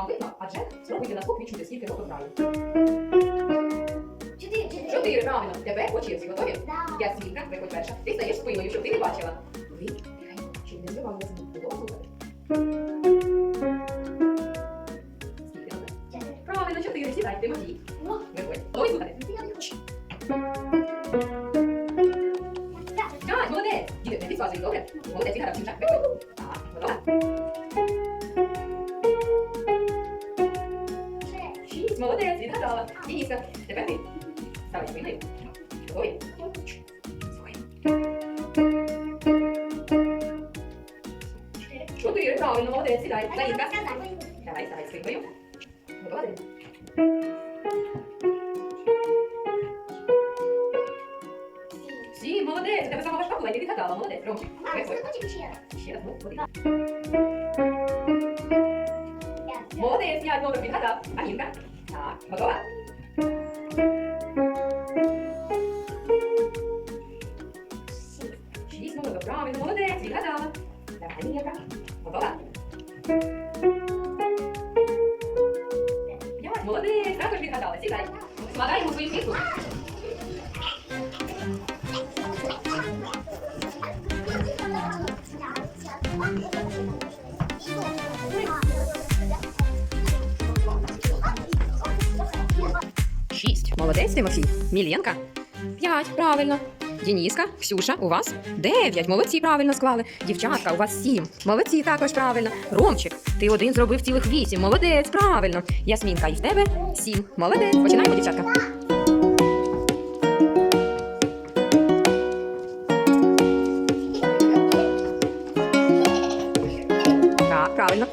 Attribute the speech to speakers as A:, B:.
A: Вам видно? Адже спробуйте на слух відчути, скільки років граю.
B: Чотири, чотири.
A: Чотири, правильно. Тепер по черзі. Готові?
B: Да.
A: Ясмінка, виходь перша. Ти стаєш спиною, щоб ти не бачила. Ви тихенько, щоб не збивалася з ніг. Готова слухати? Скільки надо?
B: Чотири.
A: Правильно, чотири. Сідай, Тимофій.
B: Ну,
A: Виходь. Готові слухати?
B: я не хочу. Так.
A: Так, молодець. Діти, не підказуй, добре? Молодець, Ігор, Ксюша. Виходь. Так, готова? Молодець, відгадала. Дініска, тепер ти. Ставай спиною. Готові? Слухай.
B: Чотири.
A: Правильно, молодець, сідай.
B: А я
A: Заїдка.
B: розказала.
A: Давай, ставай спиною. Готова ти? Сім, молодець, тебе сама важка була, ти відгадала, молодець, Ромчик. Виходь.
B: ти хочеш ще раз?
A: Ще раз, ну, ходи. Молодець, я одного відгадав. А Мірка? Так, готова? Шість номер правильно, молодець, відгадала. Давай, Мірка. Готова? П'ять, молодець, також відгадала. 6. Молодець, Тимофій. Міленка. П'ять. Правильно. Дініска, Ксюша, у вас 9. Молодці, правильно склали. Дівчатка, у вас сім. Молодці, також правильно. Ромчик, ти один зробив цілих вісім. Молодець, правильно. Ясмінка, і в тебе сім. Молодець. Починаємо, дівчатка. Так, правильно.